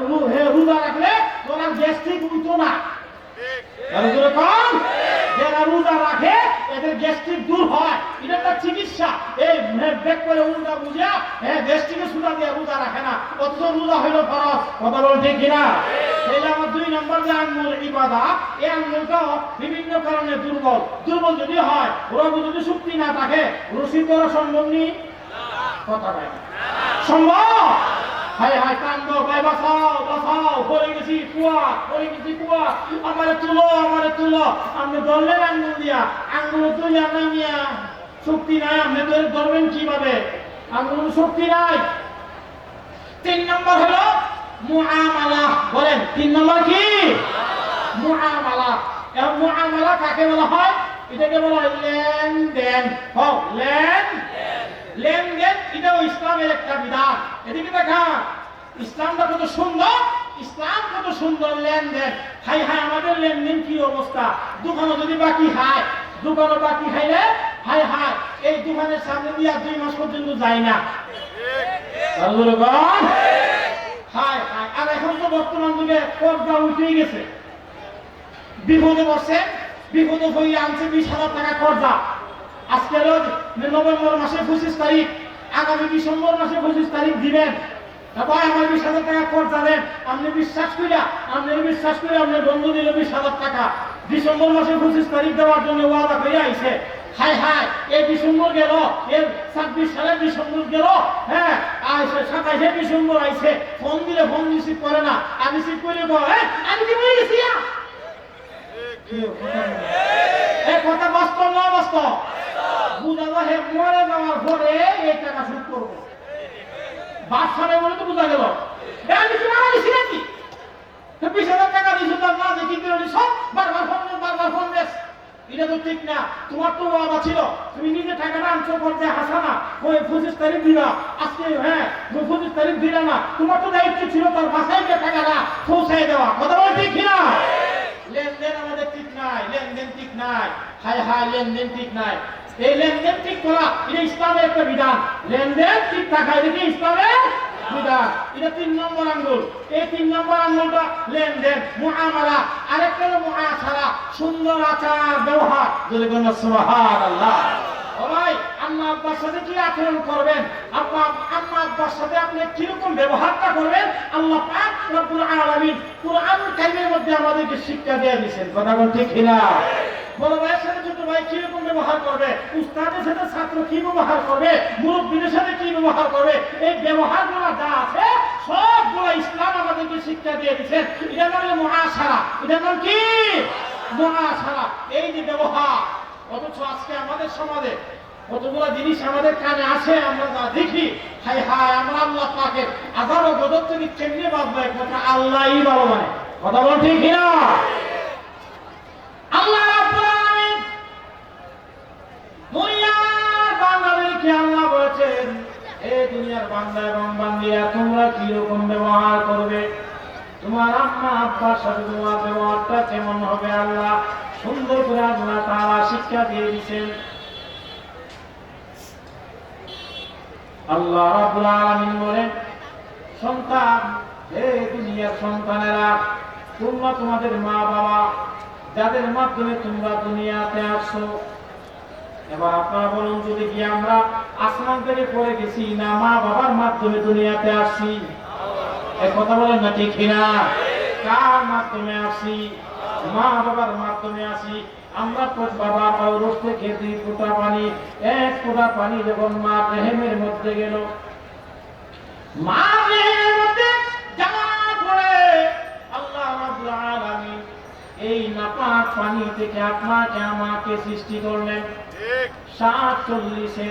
রু- হে রাখলে তোমার গ্যাস্ট্রিক উঠতো না। আরও জোরে কম। যারা রোজা রাখে এদের গ্যাস্ট্রিক দূর হয়। এটা একটা চিকিৎসা। এই ব্যাক করে উল্টা বুঝা হ্যাঁ গ্যাস্ট্রিকে সুদা দিয়ে রোজা রাখে না। অথচ রোজা হইল ফরজ। কথা বল ঠিক কিনা? তাহলে আমার দুই নম্বর যে আঙ্গুল ইবাদা এই আঙ্গুলটাও বিভিন্ন কারণে দুর্বল। দুর্বল যদি হয় রোগ যদি শক্তি না থাকে রসিদ করা সম্ভব নেই কথা নাই। সম্ভব? হাই হাই কান্দ ভাই বাঁচাও বাঁচাও পড়ে গেছি কুয়া পড়ে গেছি কুয়া। আমারে তুলো আমারে তুলো। আপনি ধরলেন আঙ্গুল দিয়া আঙ্গুল তুলে নামিয়া শক্তি নাই আপনি ধরে ধরবেন কীভাবে? আঙ্গুল শক্তি নাই। তিন নম্বর হলো মুআমালা বলেন তিন নম্বর কি? মুআমালা। এবং মুআমালা কাকে বলা হয়? এটাকে বলা হয় লেনদেন। হোক লেন লেনদেন এটাও ইসলামের একটা বিধান। এদিকে দেখা, ইসলামটা কত সুন্দর, ইসলাম কত সুন্দর লেনদেন। হাই হাই, আমাদের লেনদেন কি অবস্থা? দোকানে যদি বাকি খায় দোকানে বাকি খাইলে হাই হাই, এই দোকানের সামনে দিয়ে আর দুই মাস পর্যন্ত যায় না। হায় হায় আর এখন তো বর্তমান যুগে কর্জা উঠেই গেছে। বিপদে বসে বিপদে হয়ে আনছে বিশ হাজার টাকা কর্জা আজকে নভেম্বর মাসের পঁচিশ তারিখ আগামী ডিসেম্বর মাসে পঁচিশ তারিখ দিবেন। তা আমার বিশ হাজার টাকা করে বন্ধু হাজার টাকা। ডিসেম্বর মাসের পঁচিশ তারিখ দেওয়ার জন্য ডিসেম্বর ছাব্বিশ সালের ডিসেম্বর গেল হ্যাঁ সাতাইশে ডিসেম্বর ফোন দিলে রিসিভ করে না। আর রিসিভ করে কয়, "এই, আমি কি আ?" এই কথা বাস্তব না বাস্তব বুঝাবো হে মরে যাওয়ার পরে এই টাকা শুট করব। বাদশাহে বলে তো বোঝা গেল টাকা দিয়েছ এটা তো ঠিক না। তোমার তো বাবা ছিল তুমি নিজে টাকাটা আনছো করতে হাসানা ওই পঁচিশ তারিখ দিলা আজকে হ্যাঁ পঁচিশ তারিখ দিলা না। তোমার তো দায়িত্ব ছিল তার বাসায় গিয়ে টাকাটা দেওয়া। কথা বলে ঠিক না লেনদেন আমাদের ঠিক নাই, লেনদেন ঠিক নাই। হাই হাই লেনদেন ঠিক নাই। এই লেনদেন ঠিক করা, এটা ইসলামের একটা বিধান। লেনদেন ঠিক থাকা এটা কি ইসলামের তিন নম্বর এই তিন নম্বর লেনদেন সুন্দর আচার, ব্যবহার। আম্মা সাথে কি করবেন? সাথে আপনি কীরকম ব্যবহারটা করবেন? আল্লাহ পাক রব্বুল আলামিন কুরআন মধ্যে আমাদেরকে শিক্ষা দিয়ে দিয়েছেন। কথা বল কিনা? বড় ভাইয়ের ছোট ভাই ব্যবহার করবে? উস্তাদের সাথে এই যা ব্যবহার, অথচ আজকে আমাদের সমাজে কতগুলো জিনিস আমাদের কানে আসে, আমরা যা দেখি হাই হাই আমরা আল্লাহ পাকে আধারো গদর থেকে কেমনে বাঁধবো কথা আল্লাহই ভালো মানে। কথা বল ঠিক না সাথে তোমার ব্যবহারটা কেমন হবে আল্লাহ, সুন্দর করে আল্লাহ তাআলা শিক্ষা দিয়ে দিয়েছেন। আল্লাহ রাব্বুল আলামিন বলেন, সন্তান, হে দুনিয়ার সন্তানেরা, তোমরা তোমাদের মা বাবা যাদের মাধ্যমে তোমরা দুনিয়াতে আসছো, এবার আপনারা বলুন, যদি কি আমরা আসমান থেকে পড়ে গেছি না মা বাবার মাধ্যমে দুনিয়াতে আসছি? এ কথা বলেন না ঠিক কিনা? কার মাধ্যমে আসি মা বাবার মাধ্যমে আসি আমরা তো বাবার পৌরুষ থেকে দুই ফোঁটা পানি এক ফোঁটা পানি যখন মা রেহেমের মধ্যে গেল মা রেহেমের মধ্যে যাওয়ার পরে আল্লাহ রাব্বুল আলামিন এই নাপাক পানি থেকে আপনাকে আমাকে সৃষ্টি করলেন। সাত চল্লিশে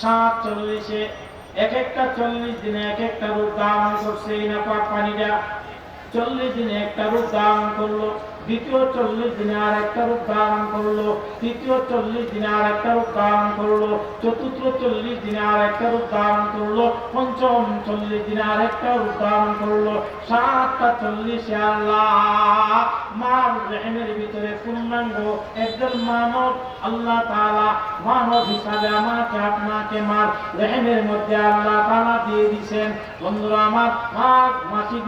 সাত চল্লিশে এক একটা চল্লিশ দিনে এক একটা রূপ ধারণ করছে এই নাপাক পানিটা। চল্লিশ দিনে একটা রূপ ধারণ করল, দ্বিতীয় চল্লিশ দিনে আর একটা রূপ ধারণ করল, তৃতীয় চল্লিশ দিনে আর একটা রূপ ধারণ করল, চতুর্থ চল্লিশ দিনে আর একটা রূপ ধারণ করল, পঞ্চম চল্লিশ দিনে আর একটা রূপ ধারণ করল, সাতটা চল্লিশে আল্লাহ মার রেহেমের ভিতরে পূর্ণাঙ্গ একজন মানব, আল্লাহ তাআলা মানব হিসাবে আমাকে, আপনাকে মার রেহেমের মধ্যে আল্লাহ তাআলা দিয়ে দিছেন। বন্ধুরা, আমার মাঘ মাসি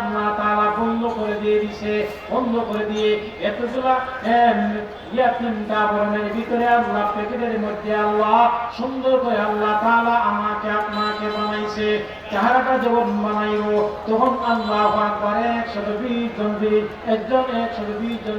আল্লাহ তাআলা বন্ধ করে দিয়ে দিছে। বন্ধ করে দিয়ে এতগুলা ভিতরে আল্লাহ প্যাকেটের মধ্যে আল্লাহ সুন্দর করে আল্লাহ তাআলা আমাকে, আপনাকে বানাইছে। চেহারাটা যখন বানাইব, তখন আল্লাহ একশত বিশ জন একজন একশত বিশ জন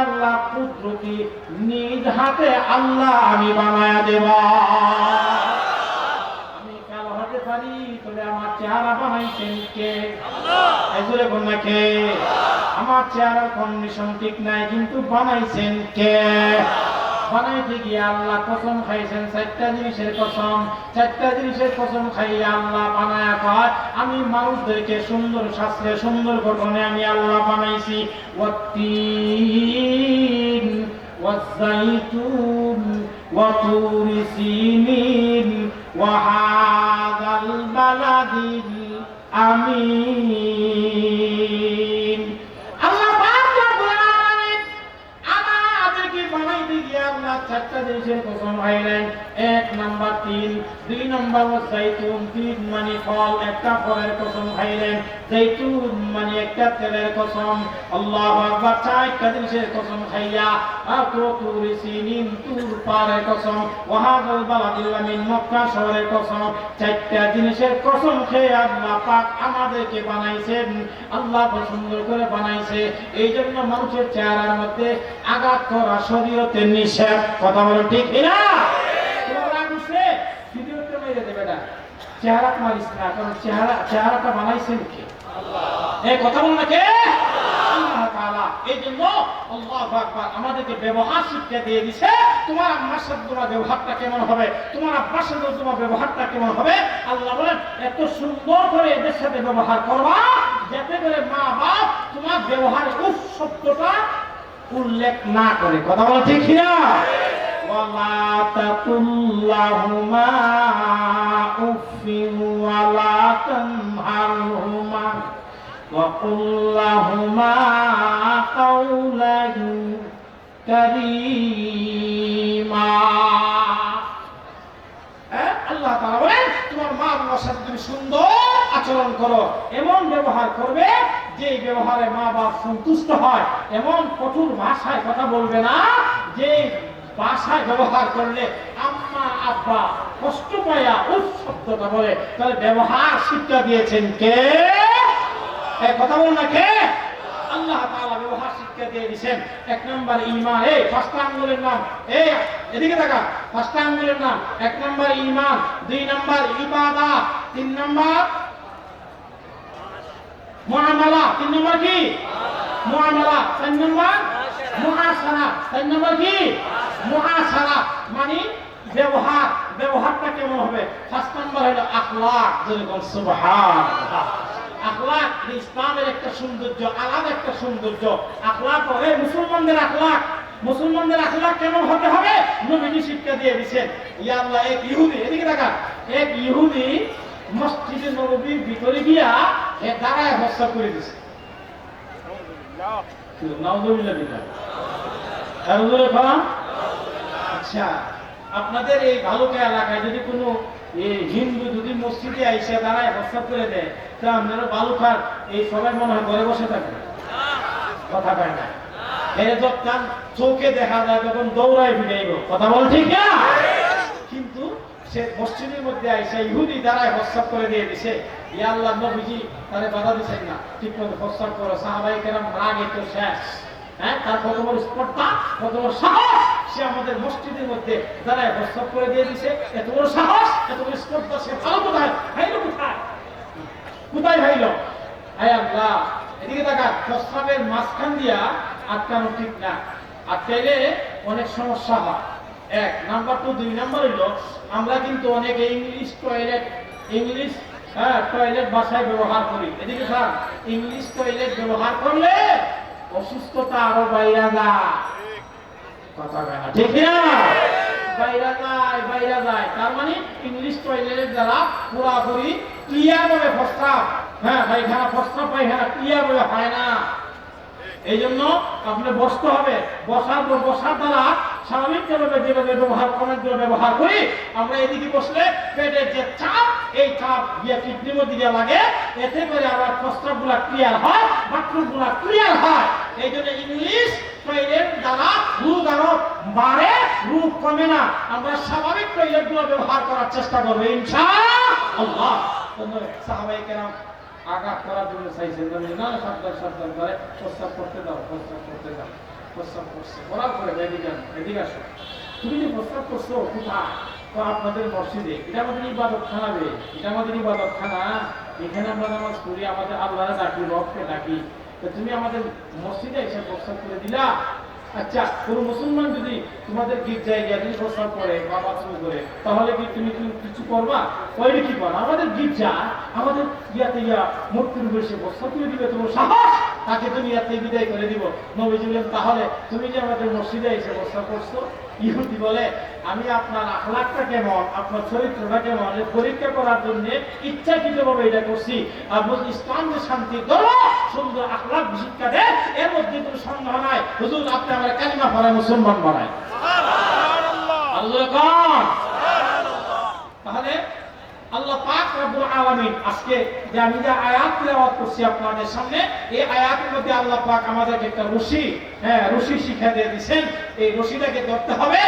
আমি আল্লাহ পুত্রকে নিজ হাতে আল্লাহ আমি বানায়া দেবা। আমি কালো হতে পারি তবে আমার চেহারা বানাইছেন কে এজুরে কন্যা কে? আমার চেহারা কন্ডিশন ঠিক নাই কিন্তু বানাইছেন কে? বানাইতে গিয়ে আল্লাহ কসম খাইছেন চারটা জিনিসের কসম চারটা জিনিসের কসম খাইয়ে আল্লাহ বানায়া কয় আমি মানুষদেরকে সুন্দর শাস্ত্রে সুন্দর গঠনে আমি আল্লাহ বানাইছি ওয়াত্তিন والزيتون وطور سينين وهذا البلد الأمين চারটা জিনিসের কসম খাইলেন এক নাম্বার তিন, দুই নাম্বার জাইতুন তিন মানে ফল, একটা ফলের কসম খাইলেন। জাইতুন মানে একটা তেলের কসম। আল্লাহ আকবার, চারটা জিনিসের কসম খাইয়া আতো তুরি সিনিন তুর পারের কসম। ওয়াহাদুল বালাদিল আমিন, মক্কা শহরের কসম। চারটা জিনিসের কসম খেয়ে আল্লাহ পাক আমাদেরকে বানাইছেন। আল্লাহ পছন্দ করে বানাইছে। এই জন্য মানুষের চেহারার মধ্যে আঘাত করা শরীয়তে নিষেধ। কথা বলো ঠিক না তোমার রাগ উঠছে ভিডিওতে মেরে দেবে এটা চেহারা মারিস না কারণ চেহারা চেহারাটা বানাইছেন কে এই কথা বল না কে আল্লাহ তাআলা এই জন্য আল্লাহু আকবার আমাদেরকে ব্যবহার শিক্ষা দিয়ে দিছে তোমার আম্মার সাথে তোমার ব্যবহারটা কেমন হবে তোমার আব্বার সাথে তোমার ব্যবহারটা কেমন হবে আল্লাহ বলেন এত সুন্দর করে এদের সাথে ব্যবহার করবা যাতে করে মা বাপ তোমার ব্যবহারে উফ শব্দটা উল্লেখ না করে কথা বলা ঠিক না ولا تقل لهما أف ولا تنهرهما وقل لهما قولا كريما হ্যাঁ? আল্লাহ তাআলা বলেন তোমার মা বাবার সাথে তুমি সুন্দর আচরণ করো এমন ব্যবহার করবে যে ব্যবহারে মা বাপ সন্তুষ্ট হয় এমন কঠোর ভাষায় কথা বলবে না যে ভাষায় ব্যবহার করলে আম্মা আব্বা কষ্ট পায়া উফ শব্দটা বলে তাহলে ব্যবহার শিক্ষা দিয়েছেন কে? কথা বল না কে? আল্লাহ তাআলা ব্যবহার শিক্ষা দিয়ে দিয়েছেন। এক নম্বর ঈমান। এই পাঁচটা আঙ্গুলের নাম। এই, এদিকে দেখা পাঁচটা আঙ্গুলের নাম। এক নম্বর ঈমান, দুই নম্বর ইবাদত, তিন নম্বর মুআমালা, তিন নম্বর কি? মুআমালা, চার নম্বর মুআসারা, চার নম্বর কি? মুআসারা মানে ব্যবহার। ব্যবহারটা কেমন হবে? পাঁচ নম্বর হলো আখলাক যেরকম সুবহানাল্লাহ। আখলাক ইসলামের একটা সৌন্দর্য আলাদা একটা সৌন্দর্য। আখলাক এই মুসলমানদের আখলাক মুসলমানদের আখলাক কেমন হতে হবে? নবীজি শিক্ষা দিয়ে দিয়েছেন ইয়া আল্লাহ এক ইহুদি এদিকে দেখা এক ইহুদি মসজিদে নবীর ভিতরে গিয়া এ দাঁড়ায় হত্যা করে দিছে। নাউজুবিল্লাহ বিল্লাহ। খালাম আচ্ছা। আপনাদের এই ভালুকা এলাকায় যদি কোনো হিন্দু যদি মসজিদে আইসে দাঁড়ায় হত্যা করে দেয়, তা আপনারা বালুকার এই সবাই মনে হয় ঘরে বসে থাকবে। কথা কয় না। চোখে দেখা যায় তখন দৌড়ায় ফিরাইব। কথা বল ঠিক না? কিন্তু সে মসজিদের মধ্যে আইসে ইহুদি দ্বারাই প্রস্তাব করে দিয়ে দিছে, ইয়া আল্লাহ, নবীজি, তারে বাধা দিচ্ছেন না। ঠিক মতো প্রস্তাব করো। সাহাবাই কেরাম রাগ একটু শেষ। হ্যাঁ? তার কত বড় স্পর্ধা, কত বড় সাহস সে আমাদের মসজিদের মধ্যে দাঁড়ায় প্রস্তাব করে দিয়ে দিছে, এত বড় সাহস, এত বড় স্পর্ধা, সে ভালো কোথায়? ভাইলো কোথায়? কোথায় আয় আল্লাহ, এদিকে দেখা প্রস্তাবের মাঝখান দিয়া আটকানো ঠিক না। আটকাইলে অনেক সমস্যা হয়। এক, নাম্বার টু দুই নাম্বার হইল, আমরা কিন্তু অনেক ইংলিশ টয়লেট, ইংলিশ হ্যাঁ টয়লেট বাসায় ব্যবহার করি। এদিকে স্যার ইংলিশ টয়লেট ব্যবহার করলে অসুস্থতা আরও বাইরা যায়। কথা কয় না ঠিক না বাইরা যায় বাইরা যায়। তার মানে ইংলিশ টয়লেটের পুরাপুরি ক্লিয়ার ভাবে প্রস্তাব হ্যাঁ পায়খানা প্রস্তাব পায়খানা ক্লিয়ার ভাবে হয় না। এই জন্য আপনার বসতে হবে। বসার বসার দ্বারা স্বাভাবিকভাবে যেভাবে ব্যবহার করার জন্য ব্যবহার করি আমরা এদিকে বসলে পেটের যে চাপ এই চাপ গিয়ে কিডনির মধ্যে গিয়ে লাগে। এতে করে আমার প্রস্তাবগুলা ক্লিয়ার হয় বাথরুমগুলা ক্লিয়ার হয়। এই জন্য ইংলিশ টয়লেট দ্বারা রোগ আরও বাড়ে রোগ কমে না। আমরা স্বাভাবিক টয়লেটগুলো ব্যবহার করার চেষ্টা করব ইনশা আল্লাহ সাহাবাই আঘাত করার জন্য চাইছেন না, সাবধান সাবধান করে প্রস্তাব করতে দাও প্রস্তাব করতে দাও প্রস্তাব করছে। করার পরে এদিকে এদিকে আসো। তুমি যে প্রস্তাব করছ, কোথায়? তো আপনাদের মসজিদে। এটা আমাদের ইবাদত খানা রে। এটা আমাদের ইবাদত খানা এখানে আমরা নামাজ পড়ি, আমাদের আল্লাহ ডাকি রবকে ডাকি। তুমি আমাদের মসজিদে এসে প্রস্তাব করে দিলা। আচ্ছা কোন মুসলমান যদি তোমাদের গির্জায় গিয়ে যদি প্রস্তাব করে বা বাথরুম করে, তাহলে কি তুমি কি কিছু করবা? ওইটা কি করবা? আমাদের গির্জা আমাদের ইয়াতে ইয়া মূর্তির উপরে সে প্রস্তাব করে দিবে, তোমার সাহস, তাকে তুমি ইয়াতে বিদায় করে দিব। বলেন, তাহলে তুমি যে আমাদের মসজিদে এসে প্রস্তাব করছ ইহুদি বলে আমি আপনার আখলাকটা কেমন আপনার চরিত্রটা কেমন পরীক্ষা করার জন্য ইচ্ছাকৃতভাবে এটা করছি। আর ইসলাম যে শান্তি ধরো সুন্দর আখলাক শিক্ষা দেয় এর মধ্যে কোনো সন্দেহ নাই। হুজুর আপনি আমার কালিমা পড়ায় মুসলমান বানায়। আল্লাহ তাহলে আল্লাহ পাক রব্বুল আলামিন আজকে যে আমি যে আয়াত তেলাওয়াত করছি আপনাদের সামনে, এই আয়াতের মধ্যে আল্লাহ পাক আমাদেরকে একটা রশি হ্যাঁ রশি শিক্ষা দিয়ে দিয়েছেন। এই রশিটাকে ধরতে হবে।